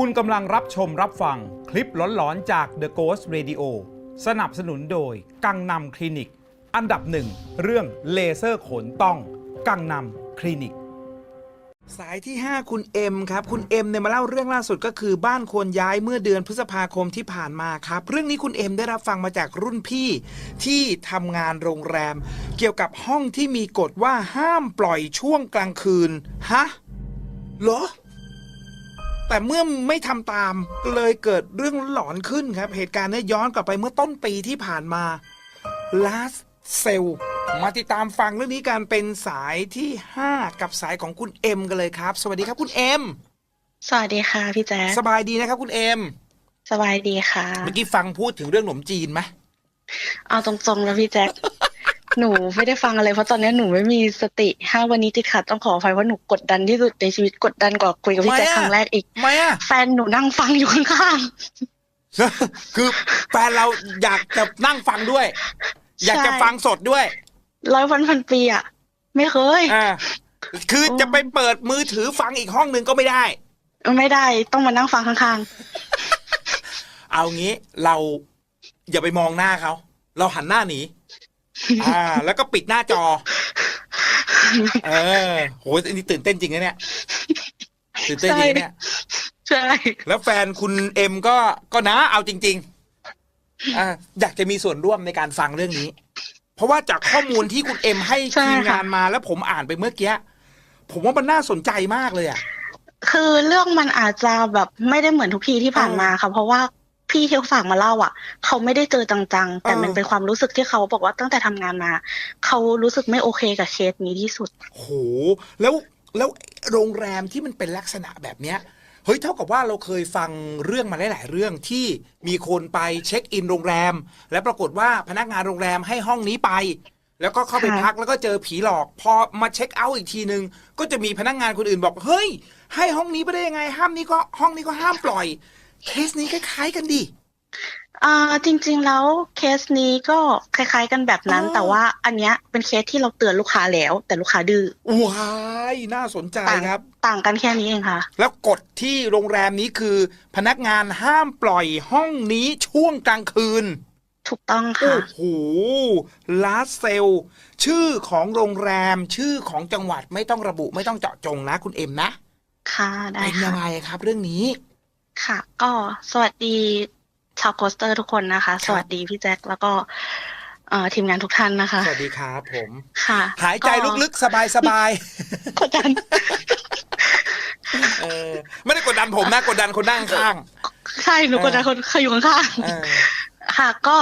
คุณกำลังรับชมรับฟังคลิปหลอนๆจาก The Ghost Radio สนับสนุนโดย กังนำคลินิก อันดับหนึ่งเรื่องเลเซอร์ขนต้อง กังนำคลินิก สายที่ 5 คุณเอ็มครับ คุณเอ็มเนี่ยมาเล่าเรื่องล่าสุดก็คือบ้านควรย้ายเมื่อเดือนพฤษภาคมที่ผ่านมาครับ เรื่องนี้คุณเอ็มได้รับฟังมาจากรุ่นพี่ที่ทำงานโรงแรม เกี่ยวกับห้องที่มีกฎว่าห้ามปล่อยช่วงกลางคืนฮะเหรอ แต่เมื่อไม่ทำตามเลยเกิดเรื่องหลอนขึ้นครับ เหตุการณ์เนี้ย้อนกลับไปเมื่อต้นปีที่ผ่านมา last cell มาติดตามฟังเรื่องนี้กันเป็นสายที่ 5 กับสายของคุณเอ็มกันเลยครับ สวัสดีครับคุณเอ็มสวัสดีค่ะพี่แจ๊คสบายดีนะครับคุณเอ็มสบายดีค่ะ เมื่อกี้ฟังพูดถึงเรื่องขนมจีนไหมเอาตรงๆแล้วพี่แจ๊ค หนูไม่ได้ฟังอะไรเพราะตอนนี้หนูไม่มีสติห้าวันนี้ติดขัดต้องขออภัยว่าหนูกดดันที่สุดในชีวิตกดดันกว่าคุยกับพี่แจ๊คครั้งแรกอีกทำไมอะแฟนหนูนั่งฟังอยู่ข้างคือแฟนเราอยากจะนั่งฟังด้วย อยากจะฟังสดด้วยๆร้อยวันพันปีอะไม่เคยอ่าคือจะไปเปิดมือถือฟังอีกห้องหนึ่งก็ไม่ได้ ไม่ได้ต้องมานั่งฟังข้างเอางี้เราอย่าไปมองหน้าเขา เราหันหน้าหนี อ่า แล้วก็ปิดหน้าจอ เออโหอันนี้ตื่นเต้นจริงนะเนี่ยตื่นเต้นจริงนะเนี่ยๆใช่ แล้วแฟนคุณเอ็มก็ก็นะเอาจริง ๆอ่าอยากจะมีส่วนร่วมในการฟังเรื่องนี้ เพราะว่าจากข้อมูลที่คุณเอ็มให้ใช่ทีมค่ะงานมาแล้วผมอ่านไปเมื่อกี้ผมว่ามันน่าสนใจมากเลยอะคือเรื่องมันอาจจะแบบไม่ได้เหมือนทุกทีที่ผ่านมาค่ะ เพราะว่า พี่ที่เขาฝากมาเล่าอะ เขาไม่ได้เจอจังๆ แต่มันเออเป็นความรู้สึกที่เขาบอกว่าตั้งแต่ทำงานมา เขารู้สึกไม่โอเคกับเคสนี้ที่สุดโหแล้วแล้วโรงแรมที่มันเป็นลักษณะแบบเนี้ยเฮ้ยเท่ากับว่าเราเคยฟังเรื่องมาหลาย ๆ เรื่องที่มีคนไปเช็คอินโรงแรม แล้วปรากฏว่าพนักงานโรงแรมให้ห้องนี้ไป แล้วก็เข้าไปค่ะพักแล้วก็เจอผีหลอก พอมาเช็คเอาท์อีกทีนึง ก็จะมีพนักงานคนอื่นบอกเฮ้ย ให้ห้องนี้ไปได้ยังไงห้ามนี้ก็ห้องนี้ก็ห้ามปล่อย เคสนี้คล้ายๆกันดิ อ่าจริง ๆ แล้วเคสนี้ก็คล้าย ๆ กันแบบนั้น อ๋อ แต่ว่าอันเนี้ยเป็นเคสที่เราเตือนลูกค้าแล้ว แต่ลูกค้าดื้อว้ายน่าสนใจต่างครับ ต่างกันแค่นี้เองค่ะ แล้วกฎที่โรงแรมนี้คือ พนักงานห้ามปล่อยห้องนี้ช่วงกลางคืน ถูกต้องโอ้ค่ะโหลาเซล ชื่อของโรงแรมชื่อของจังหวัดไม่ต้องระบุไม่ต้องเจาะจงนะคุณเอ็มนะค่ะได้เป็นยัค่ะ งไงครับเรื่องนี้ ค่ะ ก็สวัสดีชาวโคสเตอร์ทุกคนนะคะ สวัสดีพี่แจ็คแล้วก็เอ่อทีมงานทุกท่านนะคะ สวัสดีครับผมค่ะหายใจลึกๆ สบายกดดันๆเออไม่ได้กดดันผมนะกดดันคนนั่งข้าง ใช่หนูกดดันคนเขาอยู่ข้างๆเออๆค่ะก็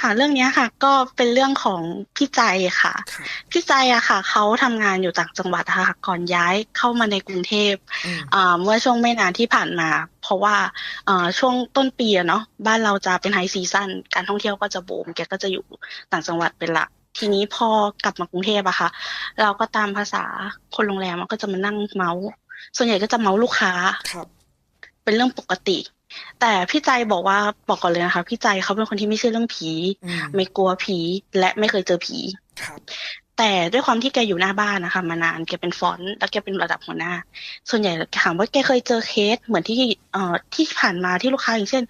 ค่ะเรื่องเนี้ยค่ะ ก็เป็นเรื่องของพี่ใจค่ะครับพี่ใจอะค่ะเขาทำงานอยู่ต่างจังหวัดอะค่ะก่อนย้ายเข้ามาในกรุงเทพอืมอ่าเมื่อช่วงไม่นานที่ผ่านมา เพราะว่าอ่าช่วงต้นปีอะเนาะบ้านเราจะเป็นไฮซีซั่นการท่องเที่ยวก็จะบูมแกก็จะอยู่ต่างจังหวัดเป็นหลักทีนี้พอกลับมากรุงเทพอะค่ะ เราก็ตามภาษาคนโรงแรมมันก็จะมานั่งเมาส์ส่วนใหญ่ก็จะเมาส์ลูกค้าครับเป็นเรื่องปกติ แต่พี่ใจบอกว่าบอกก่อนเลยนะคะ พี่ใจเขาเป็นคนที่ไม่เชื่อเรื่องผีอืมไม่กลัวผีและไม่เคยเจอผีครับแต่ด้วยความที่แกอยู่หน้าบ้านนะคะ มานานแกเป็นฟอนต์แล้วแกเป็นระดับหัวหน้า ส่วนใหญ่ถามว่าแกเคยเจอเคสเหมือนที่เอ่อที่ผ่านมาที่ลูกค้าอย่างเช่น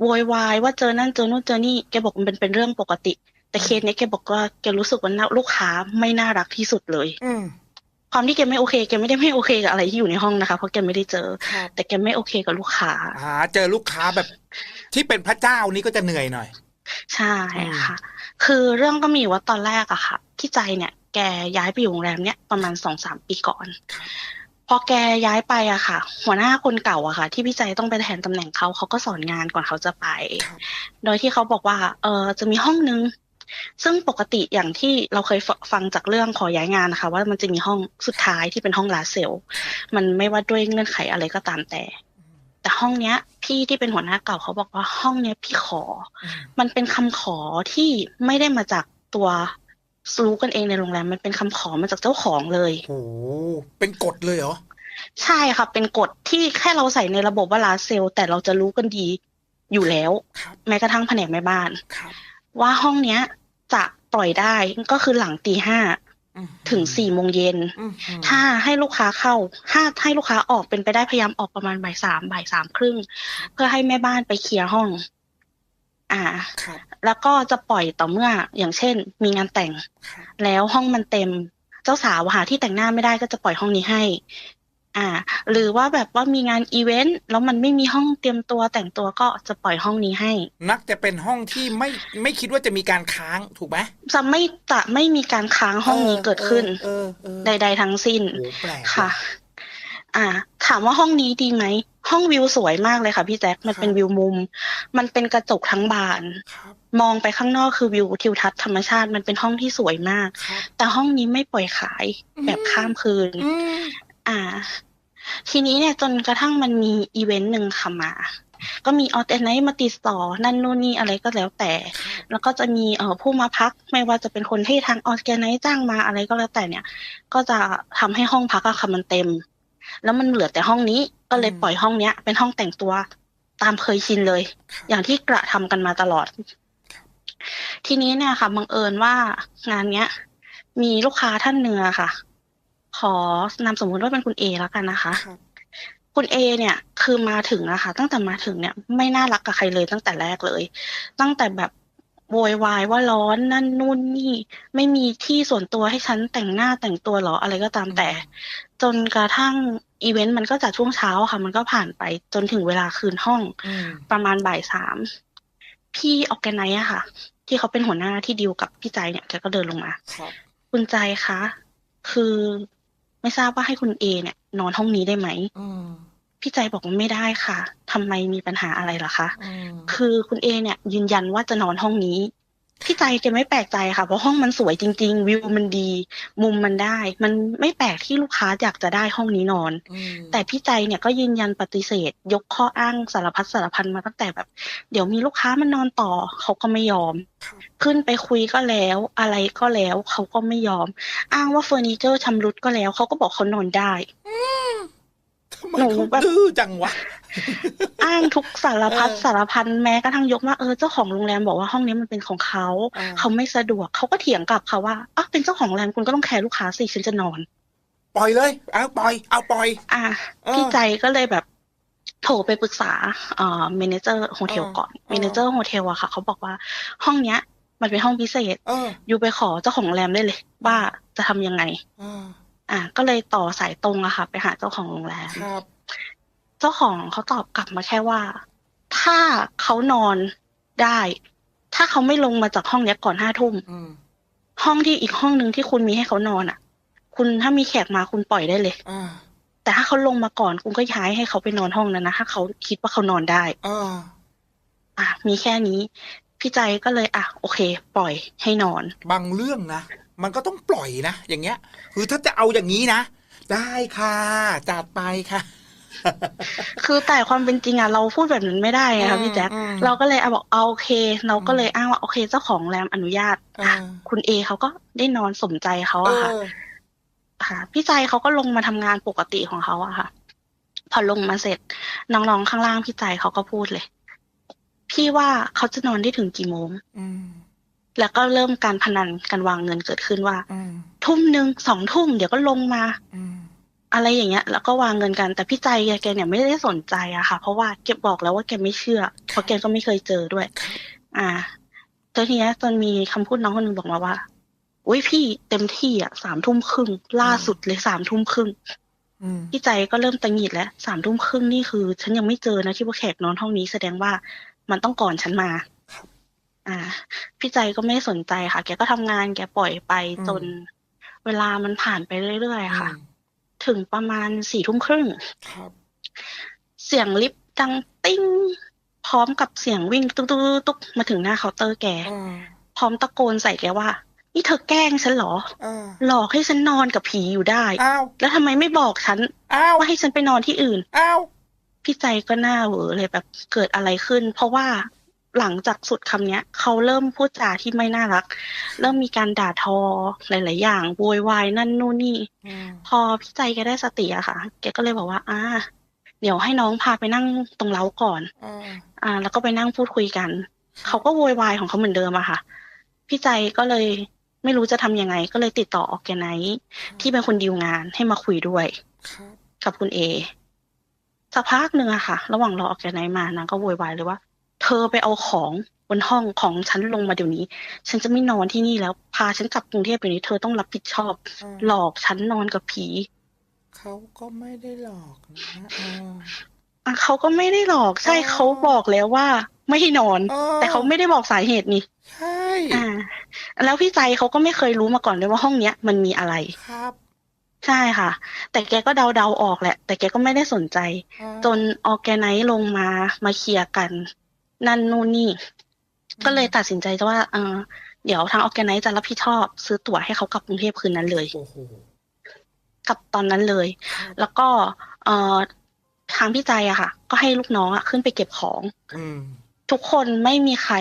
โวยวายว่าเจอนั่นเจอนู่นเจอนี่แกบอกมันเป็นเป็นเรื่องปกติ แต่เคสเนี้ยแกบอกว่าแกรู้สึกว่าลูกค้าไม่น่ารักที่สุดเลย อืม ความที่แกไม่โอเคแกไม่ได้ไม่โอเคกับอะไรที่อยู่ในห้องนะคะเพราะแกไม่ได้เจอครับแต่แกไม่โอเคกับลูกค้าหาเจอลูกค้าแบบ ที่เป็นพระเจ้านี่ก็จะเหนื่อยหน่อย ใช่ค่ะ คือเรื่องก็มีว่าตอนแรกอะค่ะพี่ใจเนี่ย แกย้ายไปอยู่โรงแรมเนี้ยประมาณสองสามปีก่อนครับพอแกย้ายไปอะค่ะ หัวหน้าคนเก่าอะค่ะ ที่พี่ใจต้องไปแทนตำแหน่งเขาเขาก็สอนงานก่อนเขาจะไปครับโดยที่เขาบอกว่า เออจะมีห้องนึง ซึ่งปกติอย่างที่เราเคยฟฟังจากเรื่องขอย้ายงานนะคะ ว่ามันจะมีห้องสุดท้ายที่เป็นห้องลาเซล มันไม่ว่าด้วยเงื่อนไขอะไรก็ตามแต่ แต่ห้องเนี้ย พี่ที่เป็นหัวหน้าเก่าเขาบอกว่าห้องเนี้ยพี่ขออืมมันเป็นคำขอที่ไม่ได้มาจากตัวรู้กันเองในโรงแรมมันเป็นคำขอมาจากเจ้าของเลยโอ้โหเป็นกฎเลยเหรอใช่ค่ะ เป็นกฎที่แค่เราใส่ในระบบว่าลาเซล แต่เราจะรู้กันดีอยู่แล้วครับแม้กระทั่งแผนกแม่บ้านครับว่าห้องเนี้ย จะปล่อยได้ก็คือหลังตีห้าอืมถึงสี่โมงเย็นอืมอืมถ้าให้ลูกค้าเข้า ถ้าให้ลูกค้าออกเป็นไปได้พยายามออกประมาณบ่ายสามบ่ายสามครึ่ง เพื่อให้แม่บ้านไปเคลียร์ห้อง อ่าครับแล้วก็จะปล่อยต่อเมื่อ อย่างเช่น มีงานแต่งครับแล้วห้องมันเต็ม เจ้าสาวหาที่แต่งหน้าไม่ได้ก็จะปล่อยห้องนี้ให้ อ่า หรือว่าแบบว่ามีงานอีเวนต์แล้วมันไม่มีห้องเตรียมตัวแต่งตัวก็จะปล่อยห้องนี้ให้มักจะเป็นห้องที่ไม่ไม่คิดว่าจะมีการค้างถูกไหมจะไม่จะไม่มีการค้างห้องนี้เกิดขึ้นเออเออใด ๆ ทั้งสิ้นโอ้แปลกค่ะ อ่า ถามว่าห้องนี้ดีไหมห้องวิวสวยมากเลยค่ะพี่แจ๊คมันเป็นวิวมุม มันเป็นกระจกทั้งบานครับมองไปข้างนอกคือวิวทิวทัศน์ธรรมชาติ มันเป็นห้องที่สวยมากครับแต่ห้องนี้ไม่ปล่อยขายอืมแบบข้ามคืน อืมอ่า ทีนี้เนี่ยจนกระทั่งมันมีอีเวนต์หนึ่งค่ะมา ก็มีออเทนไนมาติดต่อนั่นนู่นนี่อะไรก็แล้วแต่ แล้วก็จะมีเอ่อผู้มาพักไม่ว่าจะเป็นคนที่ทางออแกไนจ้างมาอะไรก็แล้วแต่เนี่ย ก็จะทำให้ห้องพักอะค่ะมันเต็ม แล้วมันเหลือแต่ห้องนี้ก็เลยอืม ปล่อยห้องเนี้ย เป็นห้องแต่งตัวตามเคยชินเลยครับอย่างที่กระทำกันมาตลอด ทีนี้เนี่ยค่ะบังเอิญว่างานเนี้ย มีลูกค้าท่านหนึ่งอะค่ะ ขอนามสมมุติว่าเป็นคุณเอแล้วกันนะคะครับคุณเอเนี่ยคือมาถึงอะค่ะตั้งแต่มาถึงเนี่ยไม่น่ารักกับใครเลยตั้งแต่แรกเลย ตั้งแต่แบบโวยวายว่าร้อนนั่นนู่นนี่ ไม่มีที่ส่วนตัวให้ฉันแต่งหน้าแต่งตัวเหรออะไรก็ตามแต่ จนกระทั่งอีเวนต์มันก็จัดช่วงเช้าอะค่ะ มันก็ผ่านไปจนถึงเวลาคืนห้องอืมประมาณบ่ายสามพี่ออกแกไนอะค่ะ ที่เขาเป็นหัวหน้าที่ดีลกับพี่ใจเนี่ยแกก็เดินลงมาครับคุณใจคะคือ ไม่ทราบว่าให้คุณเอเนี่ย นอนห้องนี้ได้ไหมอืมพี่ใจบอกว่าไม่ได้ค่ะทำไมมีปัญหาอะไรล่ะคะอืมคือคุณเอเนี่ยยืนยันว่าจะนอนห้องนี้ พี่ใจแกไม่แปลกใจค่ะ เพราะห้องมันสวยจริง ๆ วิวมันดี มุมมันได้ มันไม่แปลกที่ลูกค้าอยากจะได้ห้องนี้นอนอืมแต่พี่ใจเนี่ยก็ยืนยันปฏิเสธ ยกข้ออ้างสารพัดสารพันมาตั้งแต่แบบ เดี๋ยวมีลูกค้ามานอนต่อ เขาก็ไม่ยอมครับขึ้นไปคุยก็แล้ว อะไรก็แล้ว เขาก็ไม่ยอม อ้างว่าเฟอร์นิเจอร์ชำรุดก็แล้ว เขาก็บอกเขานอนได้ ทำไมหนูเขาแบบดื้อจังวะ อ้างทุกสารพัดเออสารพันแม้กระทั่งยกว่าเออเจ้าของโรงแรมบอกว่าห้องนี้มันเป็นของเขาอ่าเขาไม่สะดวกเขาก็เถียงกลับค่ะว่าอ้าวเป็นเจ้าของโรงแรมคุณก็ต้องแคร์ลูกค้าสิฉันจะนอน ปล่อยเลยเอาปล่อยเอาปล่อย อะเออพี่ใจก็เลยแบบโทรไปปรึกษาเอ่อเมเนเจอร์โฮเทลเออก่อนเออเมเนเจอร์โฮเทลอะค่ะเขาบอกว่าห้องเนี้ย มันเป็นห้องพิเศษเอออยู่ไปขอเจ้าของโรงแรมได้เลย ว่าจะทำยังไงเอออะก็เลยต่อสายตรงอะค่ะ ไปหาเจ้าของโรงแรมครับ เจ้าของเขาตอบกลับมาแค่ว่า ถ้าเขานอนได้ ถ้าเขาไม่ลงมาจากห้องเนี้ยก่อนห้าทุ่มอืมห้องที่อีกห้องหนึ่งที่คุณมีให้เขานอนอะคุณถ้ามีแขกมาคุณปล่อยได้เลย อ่าแต่ถ้าเขาลงมาก่อนคุณก็ย้ายให้เขาไปนอนห้องนั้นนะถ้าเขาคิดว่าเขานอนได้ อ่าอะมีแค่นี้ พี่ใจก็เลย อะ โอเค ปล่อยให้นอน บางเรื่องนะ มันก็ต้องปล่อยนะอย่างเงี้ย คือถ้าจะเอาอย่างนี้นะ ได้ค่ะจัดไปค่ะ คือแต่ความเป็นจริงอะเราพูดแบบนั้นไม่ได้ไงอืคะมพี่แจ๊คอืมเราก็เลยเอาบอกเอาโอเค เราก็เลยอ้างว่าโอเคเจ้าของโรงแรมอนุญาตอ่าคุณเอเขาก็ได้นอนสมใจเขาเออะค่ะอค่ะ พี่ใจเขาก็ลงมาทำงานปกติของเขาอะค่ะ พอลงมาเสร็จ น้องๆข้างล่างพี่ใจเขาก็พูดเลย พี่ว่าเขาจะนอนได้ถึงกี่โมง อืม แล้วก็เริ่มการพนันการวางเงินเกิดขึ้นว่าอืมทุ่มหนึ่งสองทุ่มเดี๋ยวก็ลงมาอืมอะไรอย่างเงี้ย แล้วก็วางเงินกันแต่พี่ใจแกแกเนี่ยไม่ได้สนใจอะค่ะ เพราะว่าแกบอกแล้วว่าแกไม่เชื่อ เพราะแกก็ไม่เคยเจอด้วย อ่าตอนนี้ยจนมีคำพูดน้องคนหนึงบอกมาว่าอุ้ยพี่เต็มที่อะสามทุ่มครึ่งล่าสุดเลยสามทุ่มครึ่งอืมพี่ใจก็เริ่มตังหงิดแล้วสามทุ่มครึ่งนี่คือ ฉันยังไม่เจอนะที่ว่าแขกนอนห้องนี้แสดงว่ามันต้องก่อนฉันมา อ่า พี่ใจก็ไม่ได้สนใจค่ะ แกก็ทำงานแกปล่อยไปจนเวลามันผ่านไปเรื่อยๆค่ะ ถึงประมาณสี่ทุ่มครึ่งครับเสียงลิฟต์ดังติ้ง พร้อมกับเสียงวิ่งตุ๊กตุ๊กตุ๊กมาถึงหน้าเคาน์เตอร์แกอ่าพร้อมตะโกนใส่แกว่า นี่เธอแกล้งฉันเหรออ่าหลอกให้ฉันนอนกับผีอยู่ได้อ้าวแล้วทำไมไม่บอกฉันอ้าวว่าให้ฉันไปนอนที่อื่นอ้าวพี่ใจก็หน้าเหวอเลยแบบเกิดอะไรขึ้น เพราะว่า หลังจากสุดคำเนี้ยเขาเริ่มพูดจาที่ไม่น่ารัก เริ่มมีการด่าทอหลาย ๆ อย่างโวยวายนั่นนู่นนี่อืมพอพี่ใจแกได้สติอะค่ะ แกก็เลยบอกว่า อ่า เดี๋ยวให้น้องพาไปนั่งตรงเล้าก่อนอ่าอ่า แล้วก็ไปนั่งพูดคุยกัน เขาก็โวยวายของเขาเหมือนเดิมอะค่ะ พี่ใจก็เลยไม่รู้จะทำยังไง ก็เลยติดต่อออแกไนที่เป็นคนดีลงานให้มาคุยด้วยครับกับคุณเอสักพักหนึ่งอะค่ะ ระหว่างรอออแกไนมานางก็โวยวายเลยว่า เธอไปเอาของบนห้องของฉันลงมาเดี๋ยวนี้ ฉันจะไม่นอนที่นี่แล้ว พาฉันกลับกรุงเทพเดี๋ยวนี้ เธอต้องรับผิดชอบอ่าหลอกฉันนอนกับผี เขาก็ไม่ได้หลอกนะอ่าอะเขาก็ไม่ได้หลอก ใช่อ๋อเขาบอกแล้วว่า ไม่ให้นอนอ๋อแต่เขาไม่ได้บอกสาเหตุนี่ ใช่อ่าแล้วพี่ใจเขาก็ไม่เคยรู้มาก่อนเลยว่าห้องเนี้ยมันมีอะไร ครับใช่ค่ะ แต่แกก็เดาเดาๆออกแหละ แต่แกก็ไม่ได้สนใจอ่าจนออแกไนซ์ลงมามาเคลียร์กัน นั่นนู่นนี่ ก็เลยตัดสินใจว่าเออเดี๋ยวทางออแกไนซ์จะรับผิดชอบซื้อตั๋วให้เขากลับกรุงเทพคืนนั้นเลยโอ้โหกลับตอนนั้นเลยครับแล้วก็ เอ่อทางพี่ใจอะค่ะ ก็ให้ลูกน้องอะขึ้นไปเก็บของอืมทุกคนไม่มีใคร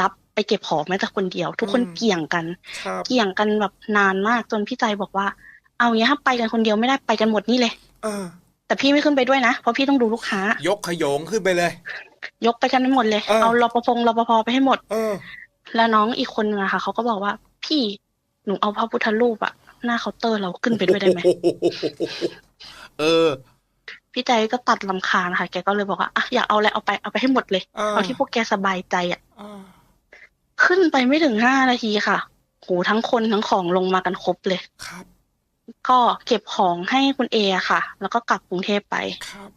รับไปเก็บของแม้แต่คนเดียว ทุกคนอืมเกี่ยงกันครับเกี่ยงกันแบบนานมากจนพี่ใจบอกว่า เอางี้ถ้าไปกันคนเดียวไม่ได้ไปกันหมดนี่เลยเออแต่พี่ไม่ขึ้นไปด้วยนะเพราะพี่ต้องดูลูกค้า ยกขโยงขึ้นไปเลย ยกไปกันให้หมดเลย เออ เอารปภรปภไปให้หมด เออ แล้วน้องอีกคนนึงอะค่ะเขาก็บอกว่า พี่หนูเอาพระพุทธรูปอะหน้าเคาน์เตอร์เราขึ้นไปด้วยได้ไหม เออ พี่ใจก็ตัดลำคาญค่ะ แกก็เลยบอกว่าอะอยากเอาอะไรเอาไปเอาไปให้หมดเลย อ่า เอาที่พวกแกสบายใจอะอ่าขึ้นไปไม่ถึงห้านาทีค่ะโหทั้งคนทั้งของลงมากันครบเลย ครับ ก็เก็บของให้คุณเออะค่ะ แล้วก็กลับกรุงเทพไป ครับ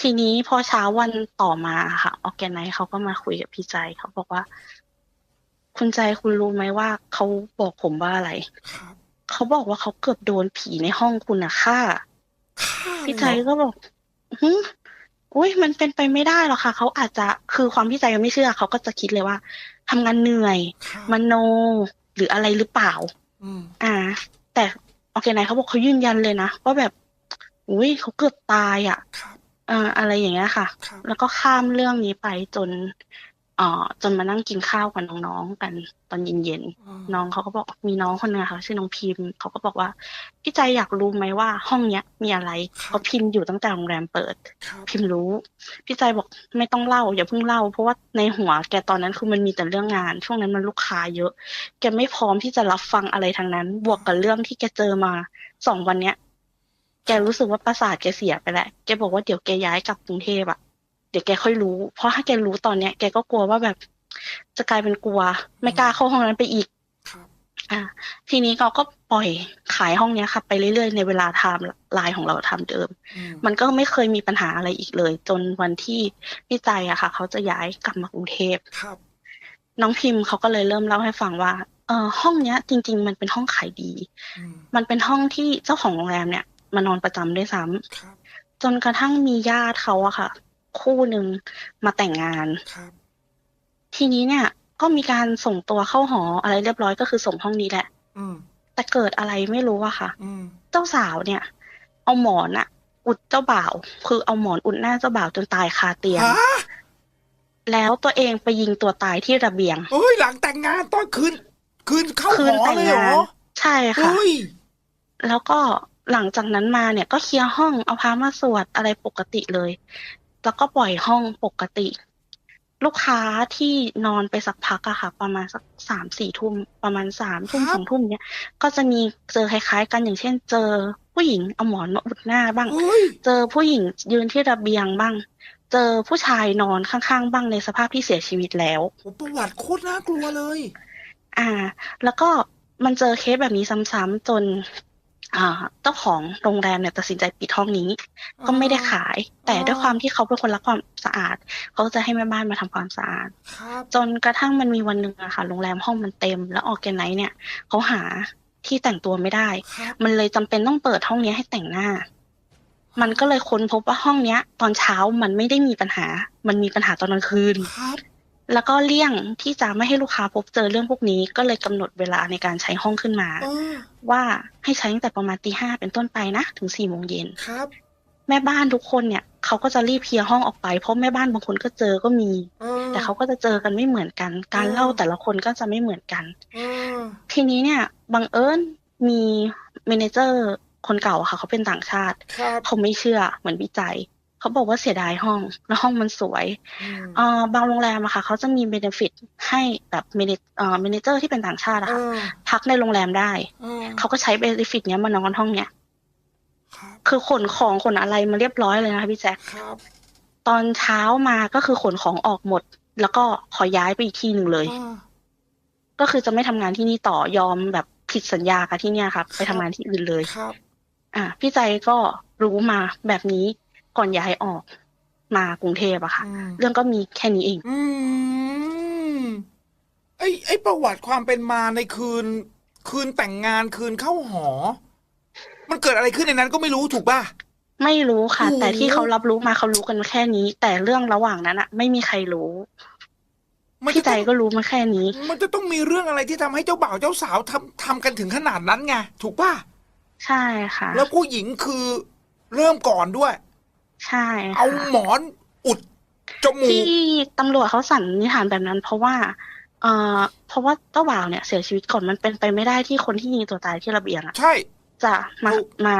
ทีนี้พอเช้าวันต่อมาค่ะออแกไนซ์เขาก็มาคุยกับพี่ใจเขาบอกว่า คุณใจคุณรู้ไหมว่าเขาบอกผมว่าอะไรครับเขาบอกว่าเขาเกือบโดนผีในห้องคุณนะฆ่าฆ่าพี่ใจเลยเหรอก็บอกหึอุ้ยมันเป็นไปไม่ได้หรอกค่ะเขาอาจจะคือความพี่ใจยังไม่เชื่อเขาก็จะคิดเลยว่าทำงานเหนื่อยครับมโนหรืออะไรหรือเปล่าอืมอ่า แต่โอเคไนเขาบอกเขายืนยันเลยนะว่าแบบ อุ้ยเขาเกือบตายอะครับ อ่าอะไรอย่างเงี้ยค่ะ ครับ แล้วก็ข้ามเรื่องนี้ไปจนเอ่อจนมานั่งกินข้าวกับน้องๆกันตอนเย็นๆน้องเขาก็บอกมีน้องคนนึงอะค่ะ ชื่อน้องพิมพ์เขาก็บอกว่าพี่ใจอยากรู้ไหมว่าห้องเนี้ยมีอะไรครับเพราะพิมพ์อยู่ตั้งแต่โรงแรมเปิด ครับพิมพ์รู้ พี่ใจบอกไม่ต้องเล่าอย่าเพิ่งเล่า เพราะว่าในหัวแกตอนนั้นคือมันมีแต่เรื่องงาน ช่วงนั้นมันลูกค้าเยอะ แกไม่พร้อมที่จะรับฟังอะไรทั้งนั้น บวกกับเรื่องที่แกเจอมาสองวันเนี้ย แกรู้สึกว่าประสาทแกเสียไปแล้วแกบอกว่าเดี๋ยวแกย้ายกลับกรุงเทพอะเดี๋ยวแกค่อยรู้ เพราะถ้าแกรู้ตอนเนี้ยแกก็กลัวว่าแบบจะกลายเป็นกลัว ไม่กล้าเข้าห้องนั้นไปอีกครับอะทีนี้เราก็ปล่อยขายห้องเนี้ยค่ะไปเรื่อยๆ ในเวลาไทม์ไลน์ของเราไทม์เดิมอืมมันก็ไม่เคยมีปัญหาอะไรอีกเลย จนวันที่พี่ใจอะค่ะ เขาจะย้ายกลับมากรุงเทพครับ น้องพิมพ์เขาก็เลยเริ่มเล่าให้ฟังว่าเออห้องเนี้ย จริง ๆ มันเป็นห้องขายดีอืมมันเป็นห้องที่เจ้าของโรงแรมเนี่ย มานอนประจำด้วยซ้ำครับจนกระทั่งมีญาติเขาอะค่ะ คู่หนึ่งมาแต่งงานครับทีนี้เนี่ย ก็มีการส่งตัวเข้าหออะไรเรียบร้อยก็คือส่งห้องนี้แหละอืมแต่เกิดอะไรไม่รู้อะค่ะอืมเจ้าสาวเนี่ย เอาหมอนอะอุดเจ้าบ่าว คือเอาหมอนอุดหน้าเจ้าบ่าวจนตายคาเตียงฮะแล้วตัวเองไปยิงตัวตายที่ระเบียงเฮ้ยหลังแต่งงานตอนคืนคืนเข้าคืหนอแต่งเลยเหรงานอใช่ค่ะเฮ้ยแล้วก็ หลังจากนั้นมาเนี่ยก็เคลียร์ห้องเอาพามาสวดอะไรปกติเลย แล้วก็ปล่อยห้องปกติ ลูกค้าที่นอนไปสักพักอะค่ะ ประมาณสักสามสี่ทุ่มประมาณสามทุ่มครับสองทุ่มเนี่ยก็จะมีเจอคล้ายๆ กันอย่างเช่น เจอผู้หญิงเอาหมอนมาอุดหน้าบ้างเฮ้ยเจอผู้หญิงยืนที่ระเบียงบ้าง เจอผู้ชายนอนข้างๆ บ้างในสภาพที่เสียชีวิตแล้วโอ้ประวัติโคตรน่ากลัวเลย อ่า แล้วก็มันเจอเคสแบบนี้ซ้ำๆจนอ่า เจ้าของโรงแรมเนี่ยตัดสินใจปิดห้องนี้ ก็ไม่ได้ขาย แต่อ๋อด้วยความที่เขาเป็นคนรักความสะอาด เขาจะให้แม่บ้านมาทำความสะอาดครับจนกระทั่งมันมีวันหนึ่งอะค่ะ โรงแรมห้องมันเต็ม แล้วออร์แกไนซ์เนี่ยเขาหาที่แต่งตัวไม่ได้ครับมันเลยจำเป็นต้องเปิดห้องเนี้ยให้แต่งหน้า มันก็เลยค้นพบว่าห้องเนี้ย ตอนเช้ามันไม่ได้มีปัญหา มันมีปัญหาตอนกลางคืนครับ แล้วก็เลี่ยงที่จะไม่ให้ลูกค้าพบเจอเรื่องพวกนี้ก็เลยกำหนดเวลาในการใช้ห้องขึ้นมาเออว่าให้ใช้ตั้งแต่ประมาณตีห้าเป็นต้นไปนะ ถึงสี่โมงเย็นครับ แม่บ้านทุกคนเนี่ยเขาก็จะรีบเคลียร์ห้องออกไป เพราะแม่บ้านบางคนก็เจอก็มีเออแต่เขาก็จะเจอกันไม่เหมือนกัน การอืมเล่าแต่ละคนก็จะไม่เหมือนกันเออทีนี้เนี่ยบังเอิญมีเมเนเจอร์คนเก่าอะค่ะ เขาเป็นต่างชาติครับเขาไม่เชื่อเหมือนวิจัย เขาบอกว่าเสียดายห้อง แล้วห้องมันสวยอืมเอ่อบางโรงแรมอะค่ะเขาจะมีเบนฟิตให้แบบเมนเอ่อเมนเจอร์ที่เป็นต่างชาติอะเอค่ะอพักในโรงแรมได้เออเขาก็ใช้เบนฟิตเนี้ยมานอนห้องเนี้ยครับคือขนของขนอะไรมาเรียบร้อยเลยนะคะพี่แจ๊คครับตอนเช้ามาก็คือขนของออกหมด แล้วก็ขอย้ายไปอีกที่หนึ่งเลยเออก็คือจะไม่ทำงานที่นี่ต่อยอมแบบผิดสัญญากับที่เนี่ยค่ะไปทำงานที่อื่นเลยครับ อะพี่ใจก็รู้มาแบบนี้ ก่อนย้ายออกมากรุงเทพอะค่ะอืมเรื่องก็มีแค่นี้เอง อืมไอ้ไอ้ประวัติความเป็นมาในคืน คืนแต่งงานคืนเข้าหอ มันเกิดอะไรขึ้นในนั้นก็ไม่รู้ถูกป่ะไม่รู้ค่ะโอ้โหแต่ที่เขารับรู้มาเขารู้กันแค่นี้ แต่เรื่องระหว่างนั้นอะไม่มีใครรู้มันพี่จะใจต้องก็รู้มาแค่นี้ มันจะต้องมีเรื่องอะไรที่ทำให้เจ้าบ่าวเจ้าสาวทำทำกันถึงขนาดนั้นไงถูกป่ะใช่ค่ะ แล้วผู้หญิงคือเริ่มก่อนด้วย ใช่ค่ะเอาหมอนอุดจมูกที่ตำรวจเขาสันนิษฐานแบบนั้น เพราะว่า เอ่อ เพราะว่าเจ้าบ่าวเนี่ยเสียชีวิตก่อนมันเป็นไปไม่ได้ที่คนที่ยิงตัวตายที่ระเบียงอะใช่ จะมาถูกมา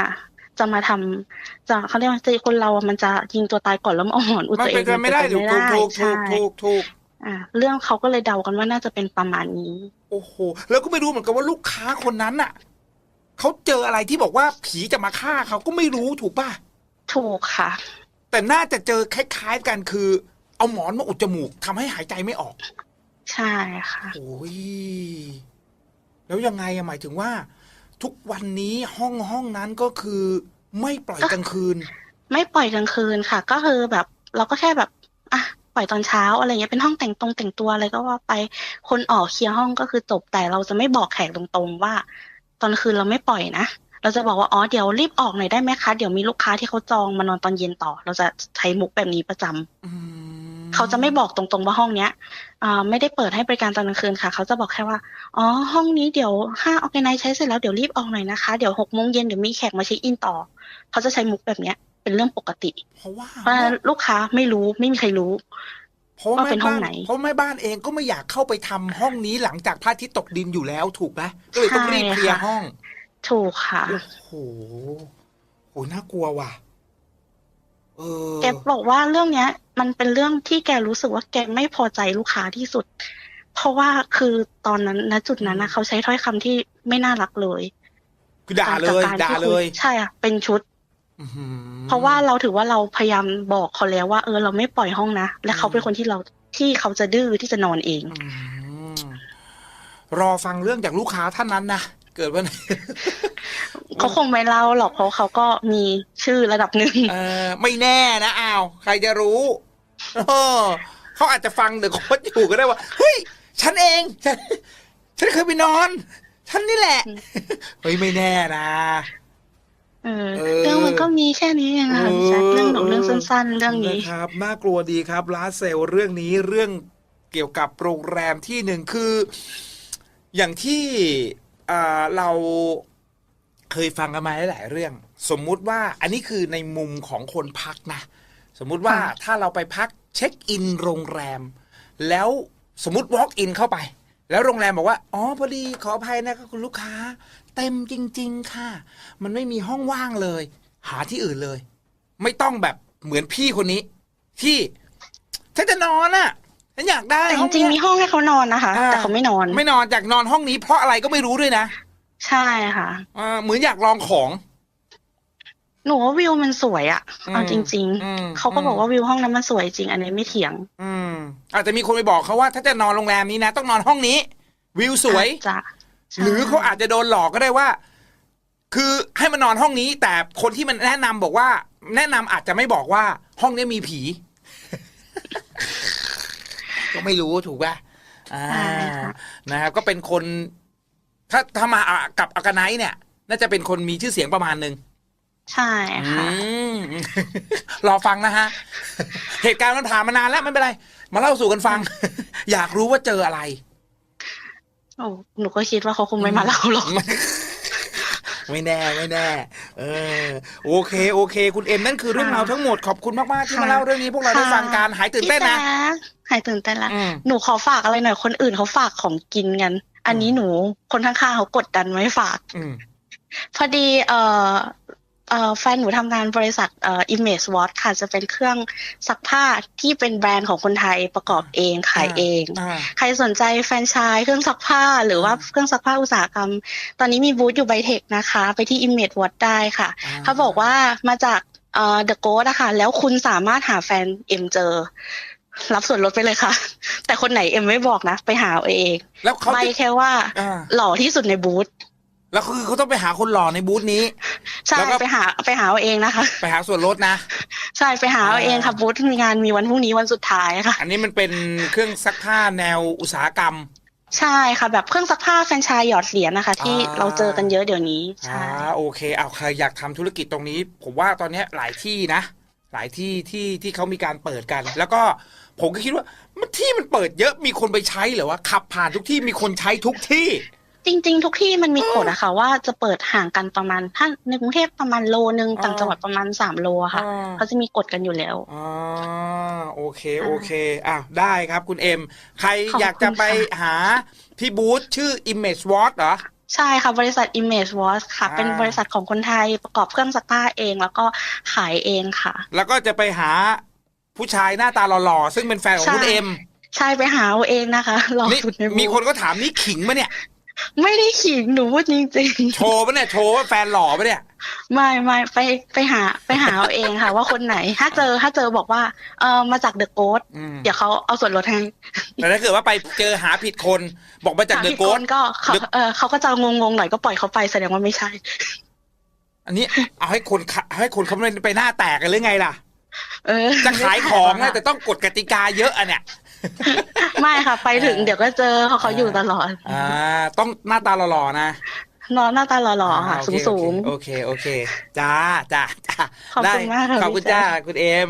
จะมาทำจะเขาเรียกว่าจะคนเราอะมันจะยิงตัวตายก่อนแล้วมาเอาหมอนอุดมันตัวเอเป็นงไปไม่ได้นถูเป็กนปถูกถูกใช่ถูกถูกอ่าเรื่องเขาก็เลยเดากันว่าน่าจะเป็นประมาณนี้ โอ้โหแล้วก็ไม่รู้เหมือนกันว่าลูกค้าคนนั้นน่ะเขาเจออะไรที่บอกว่าผีจะมาฆ่าเขาก็ไม่รู้ถูกป่ะ ถูกค่ะ แต่น่าจะเจอคล้าย ๆกันคือ เอาหมอนมาอุดจมูกทำให้หายใจไม่ออก ใช่ค่ะ โอ้ย แล้วยังไงอะหมายถึงว่า ทุกวันนี้ห้องห้องนั้นก็คือ ไม่ปล่อยกลางคืน ไม่ปล่อยกลางคืนค่ะ ก็คือแบบเราก็แค่แบบอะปล่อยตอนเช้าอะไรเงี้ยเป็นห้องแต่งตรงแต่งตัวอะไรก็ว่าไปคนออกเคลียร์ห้องก็คือจบแต่เราจะไม่บอกแขกตรงๆว่า ตอนคืนเราไม่ปล่อยนะ เราจะบอกว่าอ๋อเดี๋ยวรีบออกหน่อยได้ไหมคะ เดี๋ยวมีลูกค้าที่เขาจองมานอนตอนเย็นต่อ เราจะใช้มุกแบบนี้ประจำอืมเขาจะไม่บอกตรงๆว่าห้องเนี้ยอ่าไม่ได้เปิดให้บริการตอนกลางคืนค่ะ เขาจะบอกแค่ว่า อ๋อ ห้องนี้เดี๋ยวห้าออแกไนใช้เสร็จแล้วเดี๋ยวรีบออกหน่อยนะคะ เดี๋ยวหกโมงเย็นเดี๋ยวมีแขกมาเช็คอินต่อ เขาจะใช้มุกแบบเนี้ย เป็นเรื่องปกติ เพราะว่าเพราะฉะนั้นลูกค้าไม่รู้ไม่มีใครรู้เพราะว่าว่าเป็แม่นห้องบ้านไหนเพราะแม่บ้านเองก็ไม่อยากเข้าไปทำห้องนี้หลังจากพระอาทิตย์ตกดินอยู่แล้วถูกไหมก็เลยต้องรีบเคลียร์ห้อง ถูกค่ะ โอ้โหโหน่ากลัวว่ะ เออ แกบอกว่าเรื่องเนี้ย มันเป็นเรื่องที่แกรู้สึกว่าแกไม่พอใจลูกค้าที่สุด เพราะว่าคือตอนนั้นณจุดนั้นนะเขาใช้ถ้อยคำที่ไม่น่ารักเลยคือด่าเลยจกกรด่าที่เลคุยใช่อะเป็นชุดอื้อหือเพราะว่าเราถือว่าเราพยายามบอกเขาแล้วว่า เออเราไม่ปล่อยห้องนะ และเขาเป็นคนที่เราที่เขาจะดื้อที่จะนอนเองอืมรอฟังเรื่องจากลูกค้าท่านนั้นนะ เกิดวันไหนเขาคงไม่เล่าหรอกเพราะเขาก็มีชื่อระดับหนึ่งเออไม่แน่นะอ้าวใครจะรู้เออเขาอาจจะฟังเดอะโค้ดอยู่ก็ได้ว่าเฮ้ยฉันเองฉันฉันเคยไปนอน ฉันนี่แหละ เฮ้ยไม่แน่นะ เออเออ เรื่องมันก็มีแค่นี้เองค่ะพี่แจ๊คเรื่องหนูเรื่องสั้น ๆ เรื่องนี้ นะครับน่ากลัวดีครับลาเซลเรื่องนี้เรื่องเกี่ยวกับโรงแรมที่หนึ่งคือ อย่างที่ อ่าเราเคยฟังกันมาหลายๆเรื่อง สมมุติว่าอันนี้คือในมุมของคนพักนะ สมมุติว่าค่ะถ้าเราไปพักเช็คอินโรงแรม แล้วสมมติ walk in เข้าไป แล้วโรงแรมบอกว่า อ๋อ พอดีขออภัยนะครับคุณลูกค้า เต็มจริง ๆ ค่ะ มันไม่มีห้องว่างเลย หาที่อื่นเลย ไม่ต้องแบบเหมือนพี่คนนี้ ที่ฉันจะนอนอะ ฉันอยากได้แต่จห้องริงๆเนี้มียห้องให้เขานอนนะคะ อ่า แต่เขาไม่นอน ไม่นอนอยากนอนห้องนี้เพราะอะไรก็ไม่รู้ด้วยนะใช่ค่ะ อ่าเหมือนอยากลองของ หนูว่าวิวมันสวยอะอืมเอาจริง อืม ๆเขาก็บอกว่าวิวห้องนั้นมันสวยจริง อันนี้ไม่เถียงอืม อาจจะมีคนไปบอกเขาว่าถ้าจะนอนโรงแรมนี้นะ ต้องนอนห้องนี้ วิวสวยจ้ะใช่หรือเขาอาจจะโดนหลอกก็ได้ว่า คือให้มานอนห้องนี้ แต่คนที่มันแนะนำบอกว่า แนะนำอาจจะไม่บอกว่าห้องนี้มีผี ก็ไม่รู้ถูกป่ะอ่าใช่ค่ะ นะครับก็เป็นคนถ้าถ้ามาอะกับอากาไนท์เนี่ย น่าจะเป็นคนมีชื่อเสียงประมาณหนึ่งใช่ค่ะ อืม รอฟังนะฮะ เหตุการณ์มันผ่านมานานแล้วไม่เป็นไร มาเล่าสู่กันฟัง อยากรู้ว่าเจออะไร โอ้หนูก็คิดว่าเขาคงไม่มาเล่าหรอก ไม่แน่ไม่แน่ เออ โอเคโอเค คุณเอ็มนั่นคือเรื่องราวทั้งหมดขอบคุณมาก ๆ ที่มาค่ะเล่าเรื่องนี้พวกเราได้ค่ะฟังกันหายตื่นเต้นนะพี่แจ๊คหายตื่นเต้นละอืมหนูขอฝากอะไรหน่อยคนอื่นเขาฝากของกินกัน อันนี้หนูคนข้างๆเขากดดันไม่ฝากอืมพอดีเอ่อเอ่อ แฟนหนูทำงานบริษัทเอ่อ Image Watch ค่ะ จะเป็นเครื่องซักผ้าที่เป็นแบรนด์ของคนไทยประกอบเองขายเองอ่าใครสนใจแฟรนไชส์เครื่องซักผ้าหรือว่าเครื่องซักผ้าอุตสาหกรรม ตอนนี้มีบูธอยู่ไบเทคนะคะ ไปที่ Image Watch ได้ค่ะอ่าเขาบอกว่ามาจากเอ่อ The Ghost อะค่ะแล้วคุณสามารถหาแฟนเอ็มเจอ รับส่วนลดไปเลยค่ะ แต่คนไหนเอ็มไม่บอกนะ ไปหาเอาเอง แล้วเขาใบจะแค่ว่าอ่าหล่อที่สุดในบูธ แล้วคือเขาต้องไปหาคนหล่อในบูธนี้ ใช่แล้วก็ ไปหาไปหาเอาเองนะคะ ไปหาส่วนลดนะ ใช่ไปหาเอาเองค่ะอ่าบูธมีงานมีวันพรุ่งนี้วันสุดท้ายค่ะ อันนี้มันเป็นเครื่องซักผ้าแนวอุตสาหกรรม ใช่ค่ะแบบเครื่องซักผ้าแฟรนไชส์หยอดเหรียญนะคะ ที่อ่า เราเจอกันเยอะเดี๋ยวนี้อ่าใช่โอเคเอาใครอยากทำธุรกิจตรงนี้ ผมว่าตอนเนี้ยหลายที่นะ หลายที่ที่ที่เขามีการเปิดกัน แล้วก็ผมก็คิดว่ามันที่มันเปิดเยอะมีคนไปใช้เหรอวะขับผ่านทุกที่มีคนใช้ทุกที่ จริง ๆ ทุกที่มันมีกฎอะค่ะ ว่าจะเปิดห่างกันประมาณถ้าในกรุงเทพประมาณโลนึงอ่าต่างจังหวัดประมาณสามโลอะค่ะ อ่า เขาจะมีกฎกันอยู่แล้ว อ่าโอเคโอเคอ้าวได้ครับคุณเอ็ม ใครขอบคุณอยากจะไปค่ะ หาพี่บูธชื่อ Image Watch เหรอ ใช่ค่ะ บริษัท Image Watch ค่ะ อ่า เป็นบริษัทของคนไทยประกอบเครื่องซักผ้าเอง แล้วก็ขายเองค่ะ แล้วก็จะไปหาผู้ชายหน้าตาหล่อๆ ซึ่งเป็นแฟนของคุณใช่ เอ็ม ใช่ไปหาเอาเองนะคะรอนี่สุดในบูธมีคนก็ถามนี่ขิงปะเนี่ย ไม่ได้ขิงหนูพูดจริงโชว์ปะเนี่ยโชว์ว่าแฟนหล่อปะเนี่ย ๆ ไม่ไม่ไปไปหาไปหาเอาเองค่ะ ว่าคนไหน ถ้าเจอถ้าเจอบอกว่าเออมาจากเดอะโกสอืม เดี๋ยวเขาเอาส่วนลดให้แต่ถ้าเกิดว่าไปเจอหาผิดคนบอกมาจากเดหอะพี่โกคส นก็เขา The- เออเขาก็จะงงๆหน่อยก็ปล่อยเขาไปแสดงว่าไม่ใช่ อันนี้เอาให้คนขะให้คนเขาไม่ไปหน้าแตกกันหรือไงล่ะ เออจะขายของนะแต่ต้องกฎกติกาเยอะอะเนี่ย ไม่ค่ะ ไปถึงเออเดี๋ยวก็เจอเขาเขาอยู่ตลอด อ่า ต้องหน้าตาหล่อๆนะนอนหน้าตาหล่อๆค่ะาสูโองเคสูงโอเคโอเคจ้าจ้าจ้าขอบคุณได้มากค่ะขอบคุณพี่จ้าแจ๊คคุณเอ็ม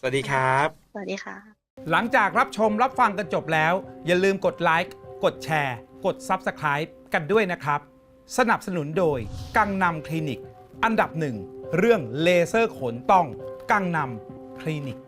สวัสดีครับ สวัสดีค่ะ หลังจากรับชมรับฟังกันจบแล้ว อย่าลืมกดไลค์กดแชร์ กด Subscribe กันด้วยนะครับ สนับสนุนโดย กังนำคลินิก อันดับหนึ่งเรื่องเลเซอร์ขนต้อง กังนำคลินิก